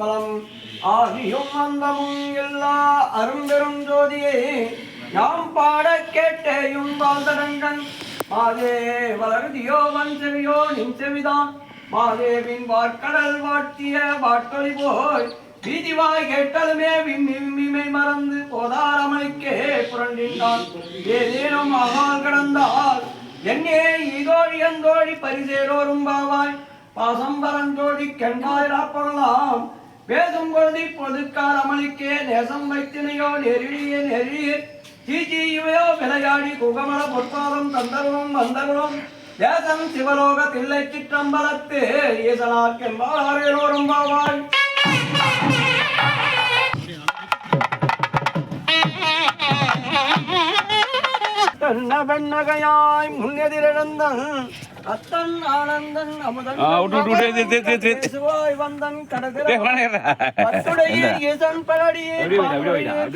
ஆதியும் அந்தமும் எல்லா அரும்பெரும் ஜோதியே யாம் பாட கேட்டேயும் வாழ்ந்தரங்கன் மாதே வளர்தியோ வஞ்சவியோ நின் செவிதான் மாதேவின் வார்க்கடல் வாட்டிய வாட்களி போய் வீதிவாய் கேட்டலுமே விம்மி மறந்து போதாரமணிக்கே புரண்டின்றான். ஏதேனும் அகால் கடந்தால் என்னே ஈதோழி அந்தோழி பரிசேரோரும் பாவாய். பாசம் கெண்டாயிரா பொருளாம் பேசும் பொழுது பொதுக்கார் அமளிக்கே நேசம் வைத்தினையோ நெருழியே நெருழியே தீஜீவையோ விளையாடி குகமல பொற்பாதம் தந்தருவம் வந்தருவம் தேசம் சிவலோக தில்லை சிற்றம்பலத்து ஈசனாக்கெம்பாரோரும் பாவாய்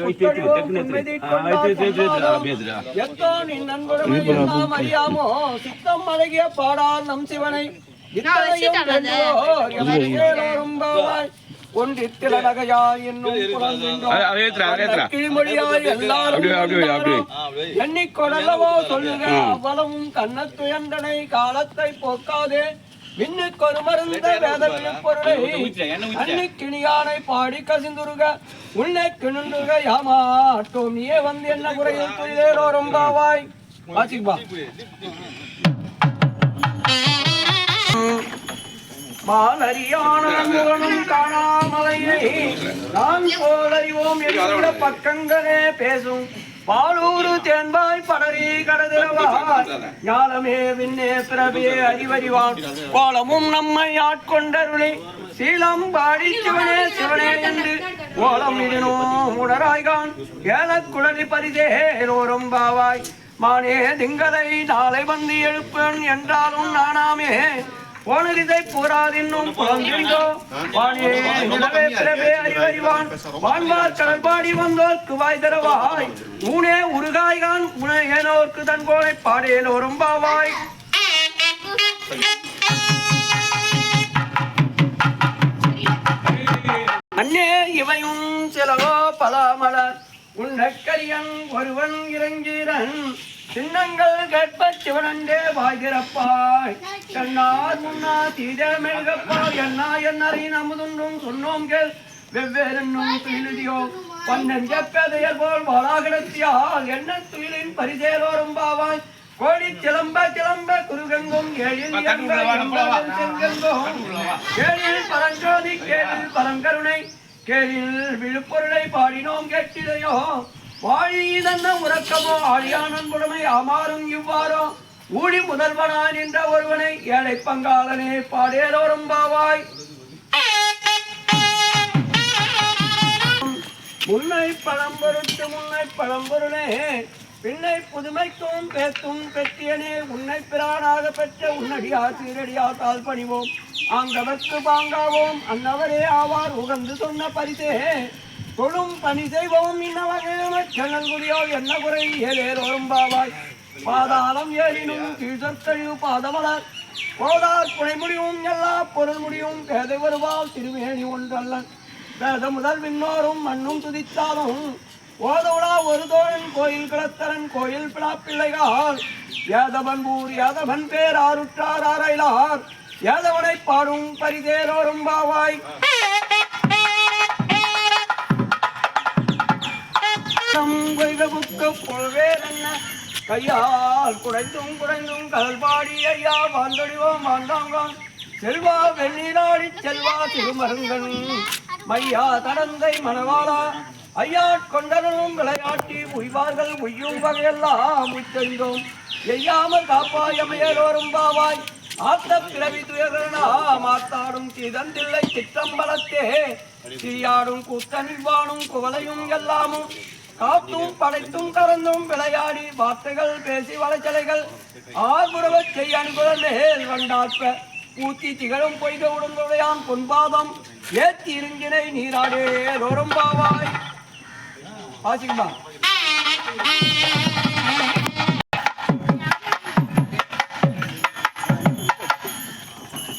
தேய்ச்சு, தேய்ச்சு, தேய்ச்சு, ஆ, அப்படியே எடுத்துரு. எத்தோ நின் நண்பருமை எல்லாம் அறியாமோ சித்தம் அழகிய பாடால் நம் சிவனை. ஒன்றித்தில நகையாய் என்னும். கிழிமொழியாய் எல்லாரும். எண்ணிக்கொடல்லவோ சொல்லுக அவ்வளவும் கண்ணத்துயந்தனை காலத்தை போக்காதே. விண்ணுக்கொரு மருந்த வேத விழுப்பொருளை அன்னிக்கிணியானை பாடி கசிந்துருக உள்ளே கிணுந்துக யாமாட்டோம் நீயே வந்து என்ன குறையில் துயிலேரோ ரொம்பாவாய் வாசிப்பா. மாலரியான முகனும் காணாமலையை. நான் போலறிவோம் என்ற பக்கங்களே பேசும். பாலூரு தேன்பாய் படரி கடதிரவாய் ஞாலமே விண்ணே பிறவே அறிவறிவான். கோலமும் நம்மை ஆட்கொண்டருளே. சீலம் பாடி சிவனே சிவனே என்று ஓலம் இதனோ உணராய்கான். ஏலக்குழலி பரிதேரோரும் பாவாய். மானே திங்களை நாளை வந்து எழுப்பேன் என்றாலும் நானாமே. போனதிதை புறாதின்னும் புலந்திரிந்தோ வானே நிலவே பிறவே அறிவறிவான். வான்வார் கடல் பாடி வந்தோர்க்கு வாய் தரவாய். ஊனே உருகாய்கான் உனையனோர்க்கு தன் கோலை பாடேலோரும் பாவாய். அன்னே இவையும் சிலவோ பல மலர் உன்னக்கரியன் ஒருவன் இறங்கிறன். சின்னங்கள் கேட்ப சிவனண்டே வாய்கிறப்பாய் கண்ணார் முன்னா தீத மெழுகப்பாய் என்னா என்னறை நமுதுண்டும் சொன்னோம் கேள். வெவ்வேறென்னும் துயிலுதியோ. பன்னெஞ்ச பேதையர் போல் வாழாகிடத்தியால் என்ன துயிலின் பரிசேலோரும் பாவாய். கோடி சிலம்ப சிலம்ப குருகங்கும் ஏழில் செங்கங்கும் கேளில் பரஞ்சோதி கேளில் பரங்கருணை. கேளில் விழுப்பொருளை பாடினோம் கேட்டிலையோ? வாழி தன்ன உறக்கமோ? ஆழியானன் புடமை ஆமாறும் இவ்வாறோ? ஊழி முதல்வனா நின்ற ஒருவனை ஏழை பங்காளனே பாடேலோரும் பாவாய். முன்னை பழம்பொருட்டு முன்னை பழம்பொருளே பின்னை புதுமைக்கும் பேத்தும் பெற்றியனே உன்னை பிரானாக பெற்ற உன்னடியா சீரடியா தால் பணிவோம். ஆங்கவர்க்கு பாங்காவோம் அன்னவரே ஆவார் உகந்து சொன்ன பரிசே. தொழும் பணி செய்வோம் இன்னவகேமச்சனல் குடியோ என்ன குறை? ஏதேரோரும் பாவாய் பாதாளம் ஏறினும் கீழ்சற்கழிவு பாதமலர் போதார் புனை முடியும் எல்லா பொருள் முடியும் பேதை வருவால் திருமேனி ஒன்றல்ல வேத முதல் விண்ணோரும் மண்ணும் துதித்தாலும் ஓதவுடா ஒரு தோழன் கோயில் கிளத்தரன் கோயில் பிள்ளைகால் யாதவன் ஊர் யாதவன் பேர் ஆருற்றார் ஆரைலார் யாதவனை பாடும் பரிதேரோரும் பாவாய் கையால் குடைந்தும் குடைந்தும் கடல் பாடி ஐயா வாழ்ந்தொடிவோம் வாழ்ந்தாங்கான் செல்வா வெள்ளினாடி செல்வா திருமருங்கன். மையா தடந்தை மணவாளா. ஐயா கொண்டனும் விளையாட்டி உய்வார்கள் உய்யும் வகையெல்லாம் உய்தெய்தோம் எய்யாமல் காப்பாயமையரோரும் பாவாய். ஆத்த பிறவி துயர்களா ஆத்தாடும் தீதந்தில்லை சிற்றம்பலத்தே. சீயாடும் கூத்தனிவானும் குவலையும் எல்லாமும். காத்தும் படைத்தும் கறந்தும் விளையாடி வார்த்தைகள் பேசி வளைச்சலைகள் ஆர்புறவச் செய்ய மேல் வண்டாற்ப ஊத்தி திகழும் பொய்க உடம்புடையான் பொன்பாதம். ஏத்தி இருங்கினை நீராடே ரொரும்பாவாய் வாசிக்குமா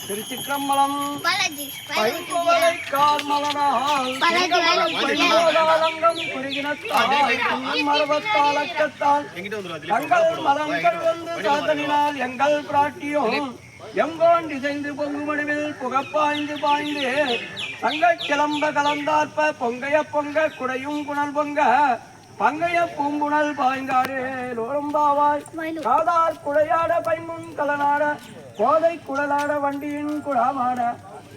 திருச்சிற்றம்பலம். பாலாஜி பைக்குவலை கார்மலனால் திங்கமலம் பைம்போதாலங்கம் குறுகினத்தால் மரபத்தால் அக்கத்தால் தங்கள் மலங்கள் வந்து சாதனினால் எங்கள் பிராட்டியும் எங்கோன் இசைந்து பொங்கு மடுவில் புகப்பாய்ந்து பாய்ந்து தங்கள் கிளம்ப கலந்தாற்ப பொங்கைய பொங்க குடையும் குணல் பொங்க பங்கைய பூங்குணல் பாய்ந்தாரே லோரம்பாவாய் காதார் குழையாட பைமுன் கலனாட கோதை குழலாட வண்டியின் குழாமாட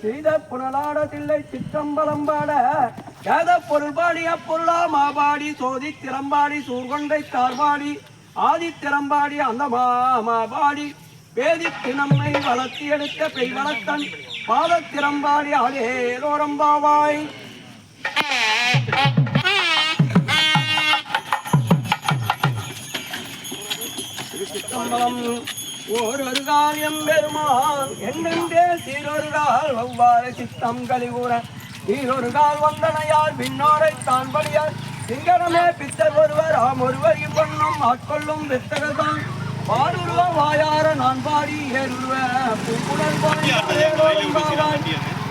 செய்த புனலாட தில்லை சிற்றம்பலம்பாட ஏத பொருள் பாடி அப்பொருளா மாபாடி சோதி திறம்பாடி சூர்கொண்டை தார்பாடி ஆதி திறம்பாடி அந்த மாபாடி. வேதித்து நம்மை வளர்த்தி எடுத்த பெய் வளர்த்தன் பாதத்திறம்பாடி திறம்பாடி ஒரு காரியம் பெருமாள் என்னென்றே சீரொரு கால் ஒவ்வாறு சித்தம் கழிவுற சீரொரு கால் வந்தனையார் பின்னோரை தான் பலியார் சிங்கனமே பித்தர் ஒருவர் ஆம் ஒருவர் இவ்வண்ணம் ஆட்கொள்ளும் வித்தகதான். பாடுருவ வாயார நான் பாடி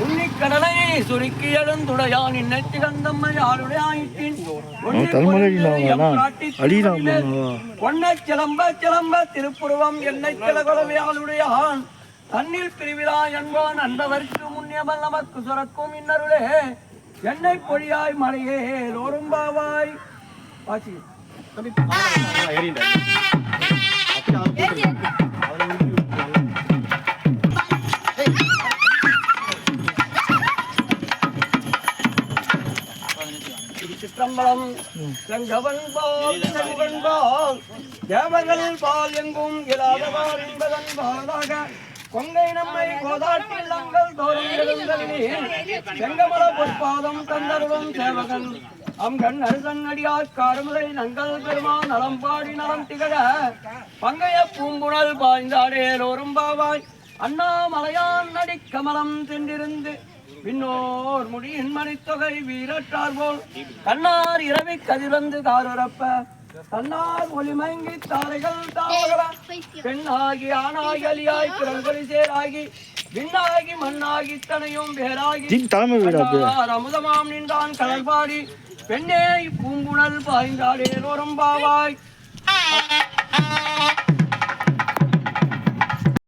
உன்னிக்கடலை சுருக்கி எழுந்துடையான். இன்னத்தி கந்தம்மை யாருடைய ஆயிட்டின். பொன்னை சிலம்ப சிலம்ப திருப்புருவம். என்னை கிளகொலவையாளுடையான் தன்னில் பிரிவிழா என்பான். அன்பவர்க்கு முன்னியமல் நமக்கு சுரக்கும் இன்னருளே. என்னை பொழியாய் மலையே லோரும்பாவாய். வாசி. சிற்றம்பலம் செங்கவன் பால் செங்கவன் பால் தேவர்கள் பால் எங்கும் இராதவார் என்பதன் பாலாக கொங்கை நம்மை கோதாட்டில் தோறும் செங்கமல பொற்பாதம் தந்தருவம் சேவகன் அங்கண் அழுதன் அடியார் காடுமுறை நங்கள் பெருமான் நலம் பாடி நலம் திகழ பங்கைய பூம்புணல் பாய்ந்தாடேலோரும் பாவாய். அண்ணாமலையான் நடிக்கமலம் சென்றிருந்து பின்னோர் முடியின் மணித்தொகை வீரற்றார் போல். கண்ணார் இரவி கதிரந்து காரப்ப தன்னார் ஒளிமங்கி தாரைகள் தாவகள பெண்ணாகி ஆணாகி அலியாய் பிறங்கொழி சேராகி விண்ணாகி மண்ணாகி தனையும் கண்ணார் அமுதமாம் நின்றான் கடல் பாடி. பெண்ணே பூங்குணல் பாய்ந்தாடே பாவாய்